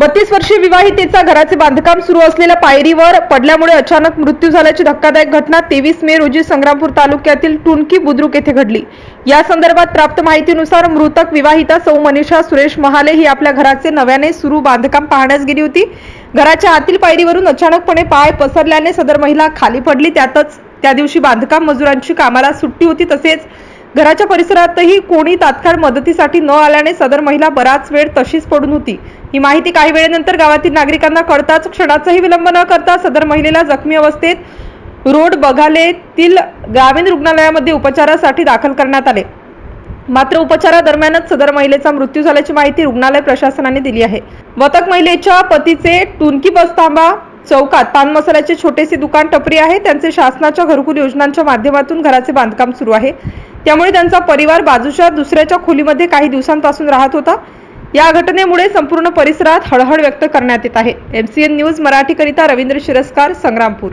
बत्तीस वर्षीय विवाहितेचा घराचे बांधकाम सुरू असलेल्या पायरीवर पडल्यामुळे अचानक मृत्यू झाल्याची धक्कादायक घटना तेवीस मे रोजी संग्रामपूर तालुक्यातील टुनकी बुद्रुक येथे घडली. या संदर्भात प्राप्त माहितीनुसार मृतक विवाहिता सौ मनीषा सुरेश महाले ही आपल्या घराचे नव्याने सुरू बांधकाम पाहण्यास गेली होती. घराच्या आतील पायरीवरून अचानकपणे पाय पसरल्याने सदर महिला खाली पडली. त्यातच त्या दिवशी बांधकाम मजुरांची कामाला सुट्टी होती. तसेच घराच्या परिसरातही कोणी तात्काळ मदतीसाठी न आल्याने सदर महिला बराच वेळ तशीच पडून होती. ही माहिती काही वेळेनंतर गावातील नागरिकांना कळताच क्षणाचाही विलंब न करता सदर महिलेला जखमी अवस्थेत रोड बघालेतील ग्रामीण रुग्णालयामध्ये उपचारासाठी दाखल करण्यात आले. मात्र उपचारादरम्यानच सदर महिलेचा मृत्यू झाल्याची माहिती रुग्णालय प्रशासनाने दिली आहे. मृतक महिलेच्या पतीचे टुनकी बसतांबा चौकात पान मसाल्याचे छोटेसे दुकान टपरी आहे. त्यांचे शासनाच्या घरकुल योजनांच्या माध्यमातून घराचे बांधकाम सुरू आहे. त्यामुळे त्यांचा परिवार बाजूच्या दुसऱ्याच्या खोलीमध्ये काही दिवसांपासून राहत होता. या घटनेमुळे संपूर्ण परिसरात हळहळ व्यक्त करण्यात येत आहे. एमसीएन न्यूज मराठीकरिता रवींद्र शिरस्कार संग्रामपूर.